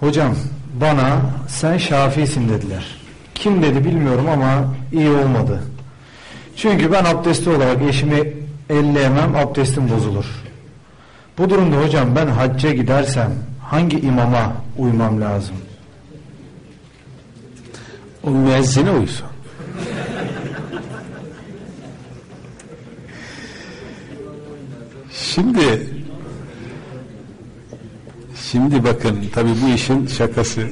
Hocam bana sen Şafii'sin dediler. Kim dedi bilmiyorum ama iyi olmadı. Çünkü ben abdestli olarak eşimi elleyemem abdestim bozulur. Bu durumda hocam ben hacca gidersem hangi imama uymam lazım? O müezzine uysun. Şimdi şimdi bakın tabi bu işin şakası.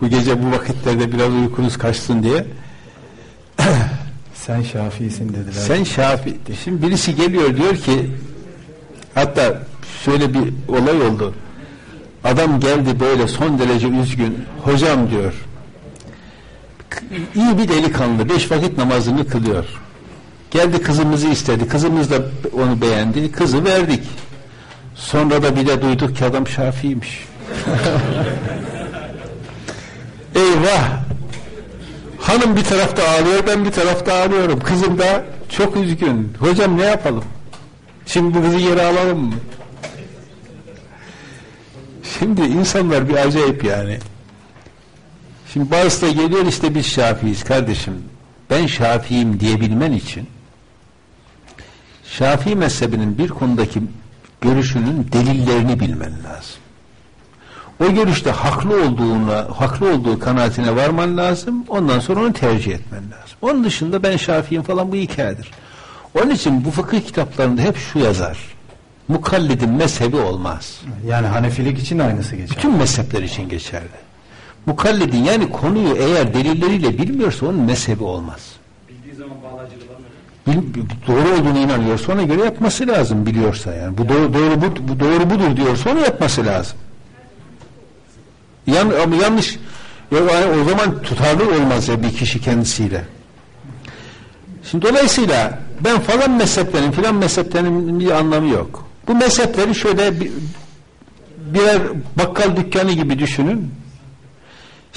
Bu gece bu vakitlerde biraz uykunuz kaçsın diye. Sen Şafii'sin dediler. sen Şafi şimdi birisi geliyor diyor ki hatta şöyle bir olay oldu. Adam geldi böyle son derece üzgün. Hocam diyor iyi bir delikanlı beş vakit namazını kılıyor. Geldi kızımızı istedi. Kızımız da onu beğendi. Kızı verdik sonra da bir de duyduk ki adam Şafi'ymiş eyvah! Hanım bir tarafta ağlıyor ben bir tarafta ağlıyorum. Kızım da çok üzgün. Hocam ne yapalım? Şimdi bu kızı geri alalım mı? Şimdi insanlar bir acayip yani. Şimdi bazısı da geliyor işte biz Şafiiyiz kardeşim. Ben Şafiiyim diyebilmen için Şafii mezhebinin bir konudaki görüşünün delillerini bilmen lazım. O görüşte haklı olduğuna, haklı olduğu kanaatine varman lazım. Ondan sonra onu tercih etmen lazım. Onun dışında ben Şafiiyim falan bu hikayedir. Onun için bu fıkıh kitaplarında hep şu yazar. Mukallidin mezhebi olmaz. Yani Hanefilik için aynısı geçer. Bütün mezhepler için geçerli. Mukallidin yani konuyu eğer delilleriyle bilmiyorsa onun mezhebi olmaz. Bildiği zaman bağlacılığı var mı? Bil, doğru olduğunu inanıyorsa ona göre yapması lazım biliyorsa yani. Bu doğru, doğru, bu, bu doğru budur diyorsa onu yapması lazım. Yan, ama yanlış ya yani o zaman tutarlı olmaz ya bir kişi kendisiyle. Şimdi dolayısıyla ben falan mezheplerin filan mezheplerin bir anlamı yok. Bu mezhepleri şöyle bir, birer bakkal dükkanı gibi düşünün.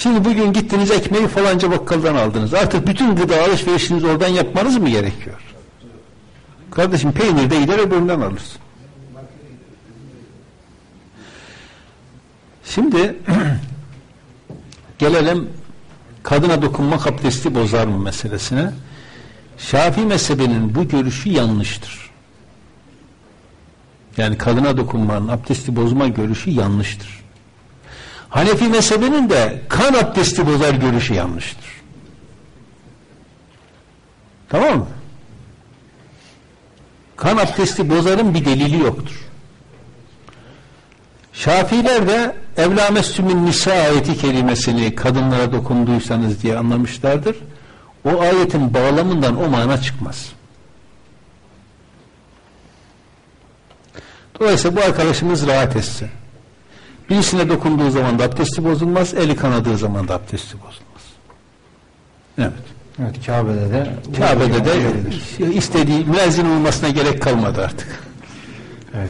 Şimdi bugün gittiniz ekmeği falanca bakkaldan aldınız. Artık bütün gıda alışverişinizi oradan yapmanız mı gerekiyor? Kardeşim peynir de gider öbüründen alırsın. Şimdi gelelim kadına dokunmak abdesti bozar mı meselesine. Şafii mezhebinin bu görüşü yanlıştır. Yani kadına dokunmanın abdesti bozma görüşü yanlıştır. Hanefi mezhebinin de kan abdesti bozar görüşü yanlıştır. Tamam mı? Kan abdesti bozarın bir delili yoktur. Şafiler de evlamestümün nisa ayeti kelimesini kadınlara dokunduysanız diye anlamışlardır. O ayetin bağlamından o mana çıkmaz. Dolayısıyla bu arkadaşımız rahat etsin. Birisine dokunduğu zaman da abdesti bozulmaz, eli kanadığı zaman da abdesti bozulmaz. Evet. Evet Kabe'de de Kabe'de de istediği müezzin olmasına gerek kalmadı artık. Evet.